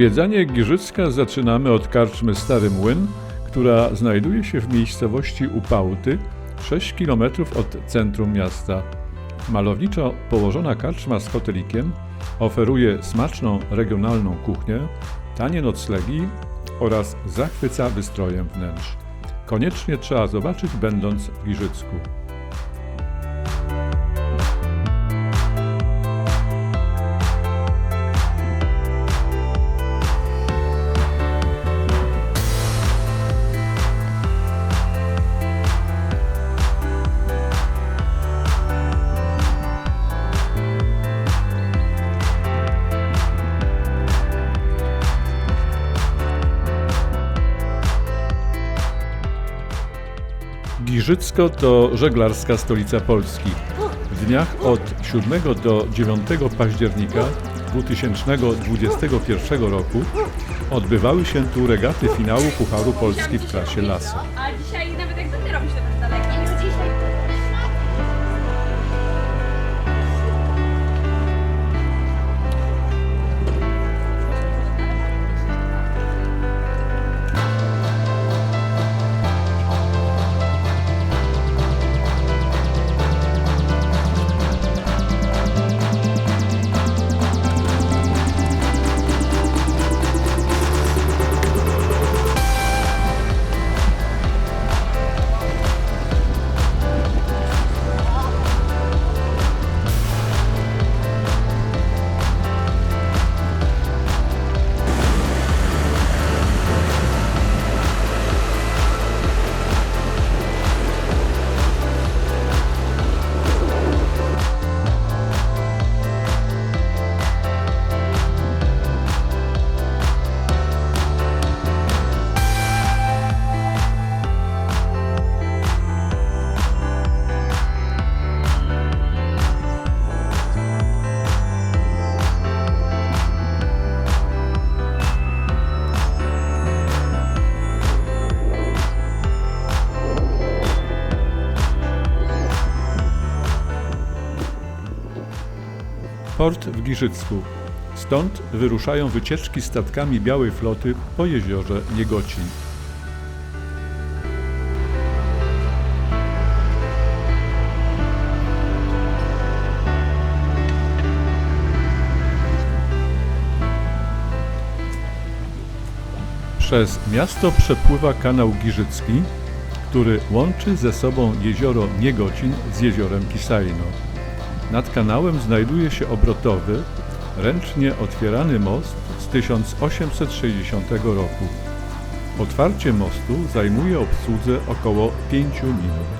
Zwiedzanie Giżycka zaczynamy od karczmy Stary Młyn, która znajduje się w miejscowości Upałty, 6 km od centrum miasta. Malowniczo położona karczma z hotelikiem oferuje smaczną regionalną kuchnię, tanie noclegi oraz zachwyca wystrojem wnętrz. Koniecznie trzeba zobaczyć będąc w Giżycku. Giżycko to żeglarska stolica Polski. W dniach od 7 do 9 października 2021 roku odbywały się tu regaty finału Pucharu Polski w klasie lasu. A dzisiaj nawet jak będę robić Port w Giżycku. Stąd wyruszają wycieczki statkami Białej Floty po jeziorze Niegocin. Przez miasto przepływa kanał Giżycki, który łączy ze sobą jezioro Niegocin z jeziorem Kisajno. Nad kanałem znajduje się obrotowy, ręcznie otwierany most z 1860 roku. Otwarcie mostu zajmuje obsłudze około 5 minut.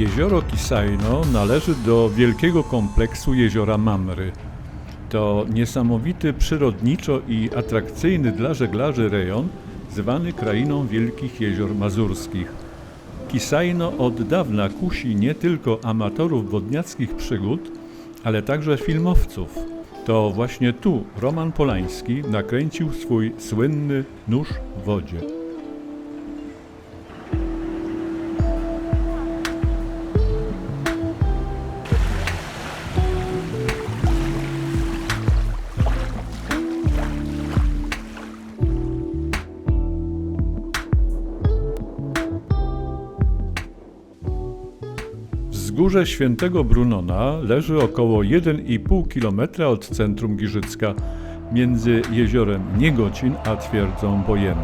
Jezioro Kisajno należy do wielkiego kompleksu jeziora Mamry. To niesamowity przyrodniczo i atrakcyjny dla żeglarzy rejon, zwany krainą wielkich jezior mazurskich. Kisajno od dawna kusi nie tylko amatorów wodniackich przygód, ale także filmowców. To właśnie tu Roman Polański nakręcił swój słynny Nóż w wodzie. Wzgórze Świętego Brunona leży około 1,5 km od centrum Giżycka, między jeziorem Niegocin a twierdzą Bojem,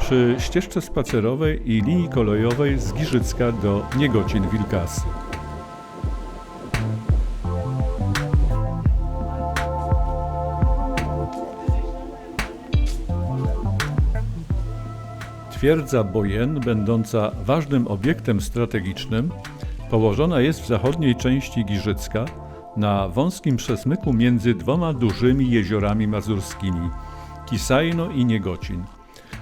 przy ścieżce spacerowej i linii kolejowej z Giżycka do Niegocin-Wilkasy. Twierdza Bojen, będąca ważnym obiektem strategicznym, położona jest w zachodniej części Giżycka, na wąskim przesmyku między dwoma dużymi jeziorami mazurskimi Kisajno i Niegocin.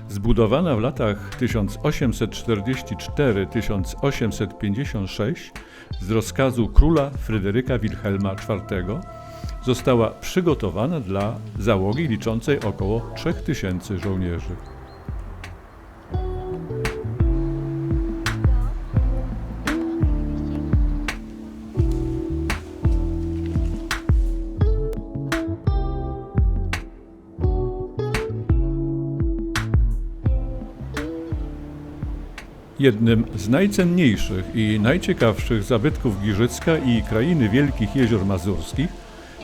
Zbudowana w latach 1844-1856 z rozkazu króla Fryderyka Wilhelma IV, została przygotowana dla załogi liczącej około 3000 żołnierzy. Jednym z najcenniejszych i najciekawszych zabytków Giżycka i krainy Wielkich Jezior Mazurskich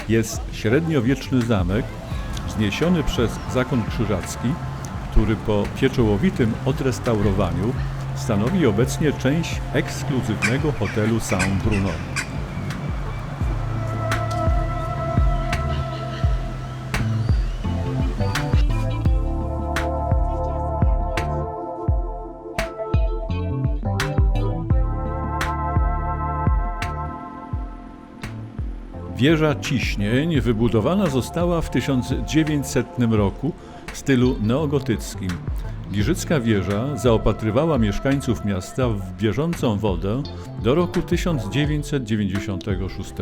jest średniowieczny zamek wzniesiony przez zakon krzyżacki, który po pieczołowitym odrestaurowaniu stanowi obecnie część ekskluzywnego hotelu Saint Bruno. Wieża Ciśnień wybudowana została w 1900 roku w stylu neogotyckim. Giżycka wieża zaopatrywała mieszkańców miasta w bieżącą wodę do roku 1996.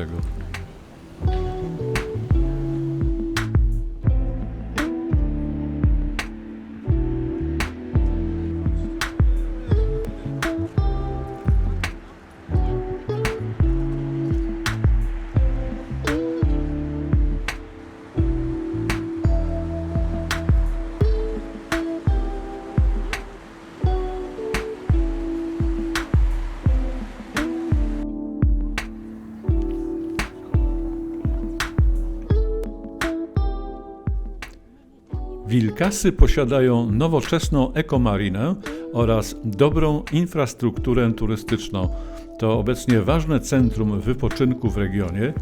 Wilkasy posiadają nowoczesną ekomarinę oraz dobrą infrastrukturę turystyczną. To obecnie ważne centrum wypoczynku w regionie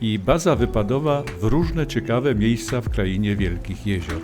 i baza wypadowa w różne ciekawe miejsca w krainie Wielkich Jezior.